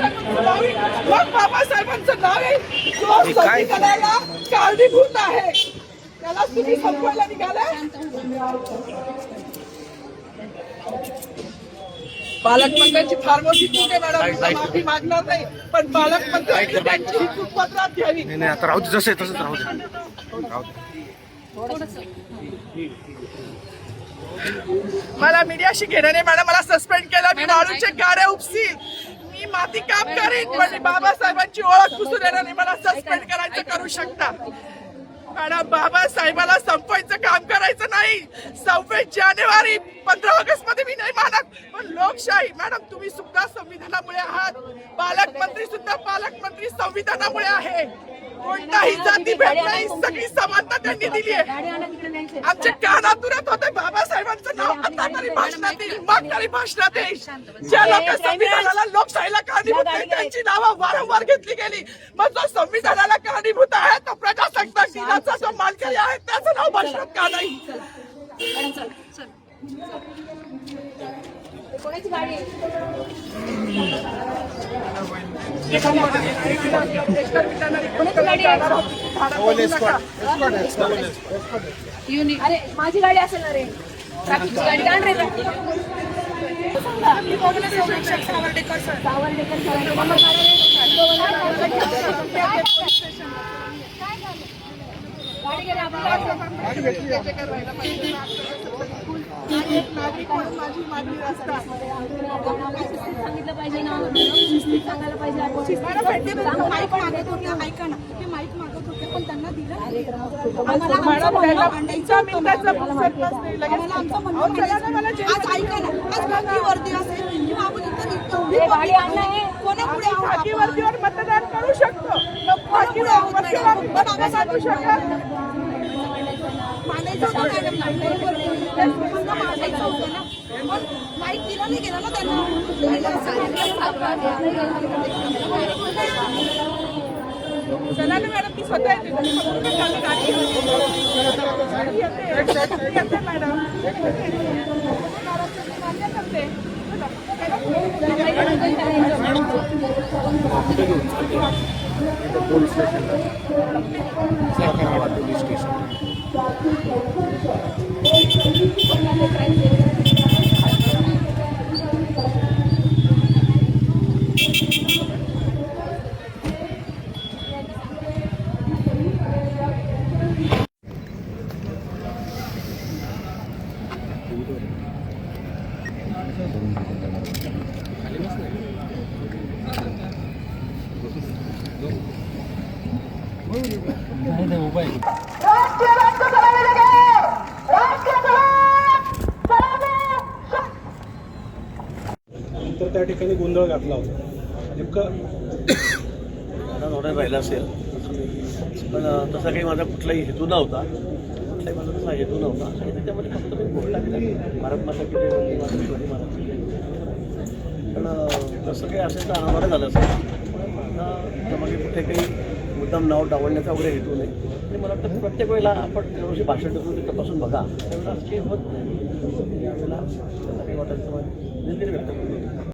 मग बाबासाहेबांचं नाव आहे? संविधानाला कारणीभूत आहे. त्याला तुम्ही संपवायला निघालाय पालकमंत्र्यांची फार मोठी चूक आहे मॅडम. माफी मागणार नाही. पण पालकमंत्र्यांनी त्यांची ही चूक पत्रात घ्यावी. नाही नाही आता राहू दे जसं आहे तसंच राहू दे. राहू दे. मला मीडियाशी घेणं नाही मॅडम. मला सस्पेंड केलं. मी वाळूचे गाड्या उपसील. मी माती काम करीन पण मी बाबासाहेबांची ओळख पुसून येणार नाही. मला सस्पेंड करायचं करू शकता. मॅडम बाबासाहेबाला संपवायचं काम करायचं नाही. सव्वीस जानेवारी पंधरा ऑगस्टमध्ये मी नाही मानत. पण लोकशाही मॅडम तुम्ही सुद्धा संविधानामुळे आहात. पालकमंत्री सुद्धा पालकमंत्री संविधानामुळे आहे. कोणताही भेट नाही. सगळी समानता त्यांनी दिली आहे. आमच्या कानातून येत होते बाबासाहेबांचं नाव आता तरी भाषणात येईल मग तरी भाषणात येईल. ज्या लोक संविधानाला लोकशाहीला कारणीभूत आहे त्यांची नावं वारंवार घेतली गेली. मग जो संविधानाला कारणीभूत आहे तो प्रजासत्ताक दिनाचा जो मानकरी आहे त्याचं नाव भाषणात का नाही? कोणाची गाडी अरे माझी गाडी असेल ना रे ट्रॅफिकची गाडी काढ रे साहेब. मग गाडी गेली आपली सांगितलं पाहिजे ना शिस्तीत सांगायला पाहिजे माईक मागत होते ऐका ना. ते माईक मागत होते पण त्यांना दिलं आज ऐका ना. आज वर्दी असेल किंवा आपण हे कोणापुढे मतदान करू शकतो. मानायचं होतं मॅडम नाही बरोबर मानायचं होतं ना पण माईक दिला नाही गेला ना त्यांना चला ना मॅडम मी स्वतः येते तुम्ही फक्त नका गाडी घेऊन ये. येते येते मॅडम मान्य करते police station Satara police station तर त्या ठिकाणी गोंधळ घातला होता. नेमकं राहिला असेल. पण तसा काही माझा कुठलाही हेतू नव्हता. कुठलाही माझा तसा हेतू नव्हता. आणि त्याच्यामध्ये फक्त मी गोड केली भारत माता की जय, वंदे मातरम, शिवाजी पण तसं काही असेल तर अनावर झालं असं. पण आता त्यामागे कुठे काही मुद्दाम नाव डावलण्याचा वगैरे हेतू नाही. आणि मला वाटतं प्रत्येक वेळेला आपण त्यावर्षी भाषण देतो ते तपासून बघा. त्यावेळेला असं काही होत नाही. यावेळेला काही वाटायचं व्यक्त करतो